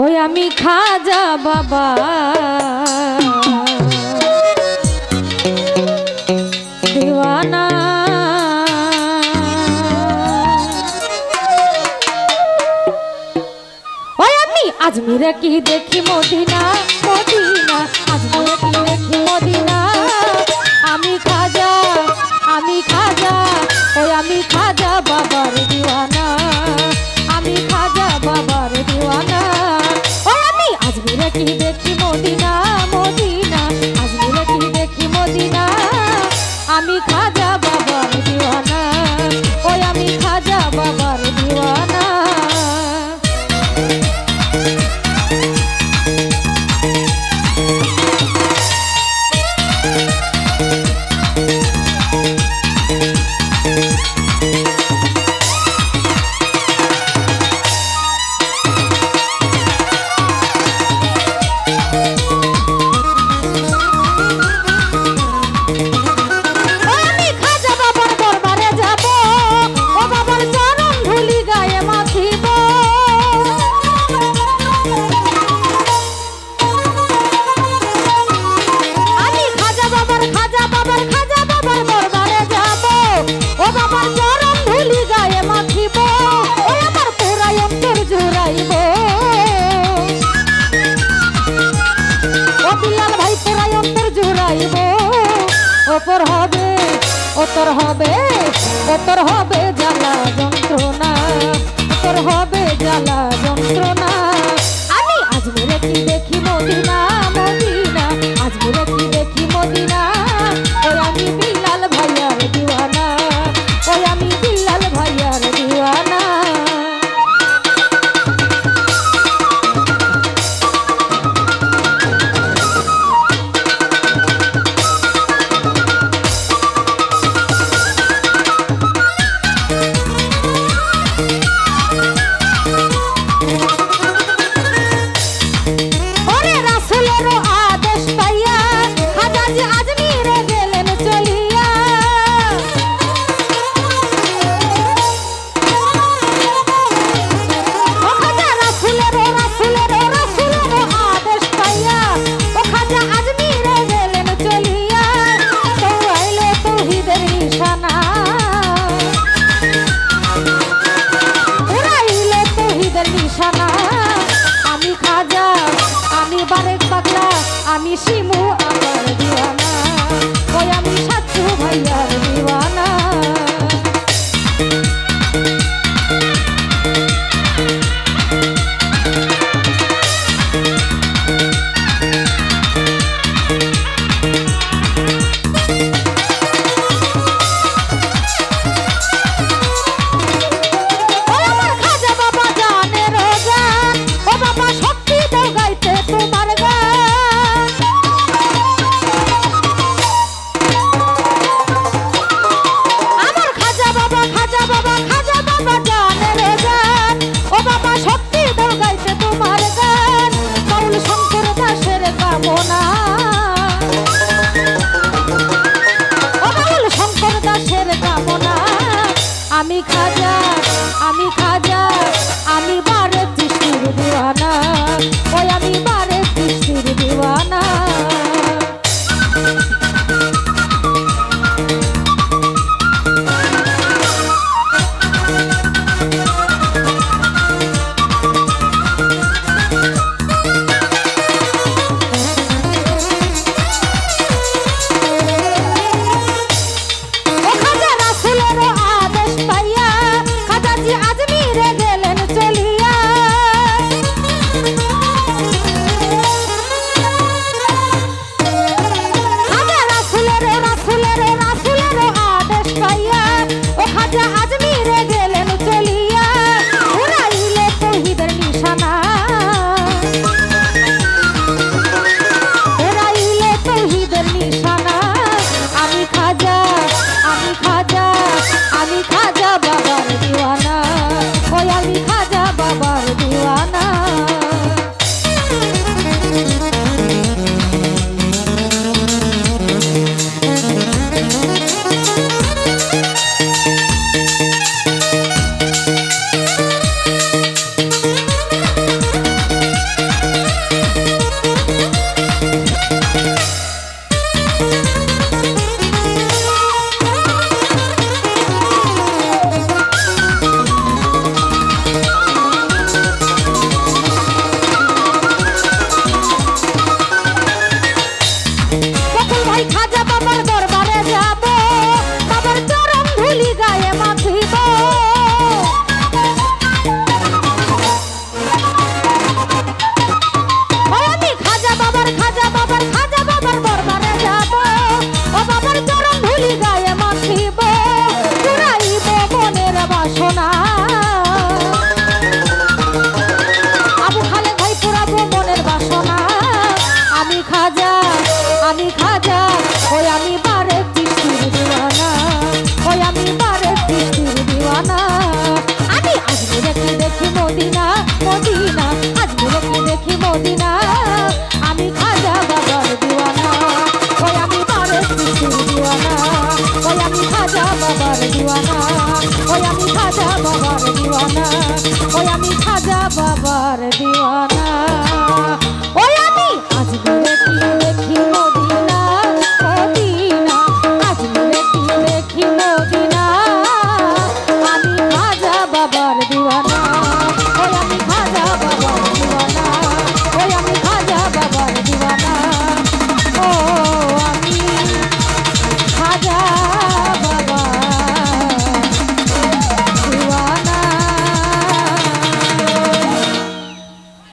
ওই আমি খাজা বাবা। দিওয়ানা। ওই আমি আজমিরা কি দেখি মদিনা মদিনা? আজমিরা কি দেখি মদিনা? আমি খাজা আমি খাজা, ওই আমি খাজা বাবার দিওয়ানা। বাবার দিওয়ানা অপর হবে ও তোর হবে ও তোর হবে পারেক পাগলা আমি শিমু আমি কাজ খাজা বাবার দিওয়ানা ওই আমি খাজা বাবার দিওয়ানা ওই আমি খাজা বাবার দিওয়ানা।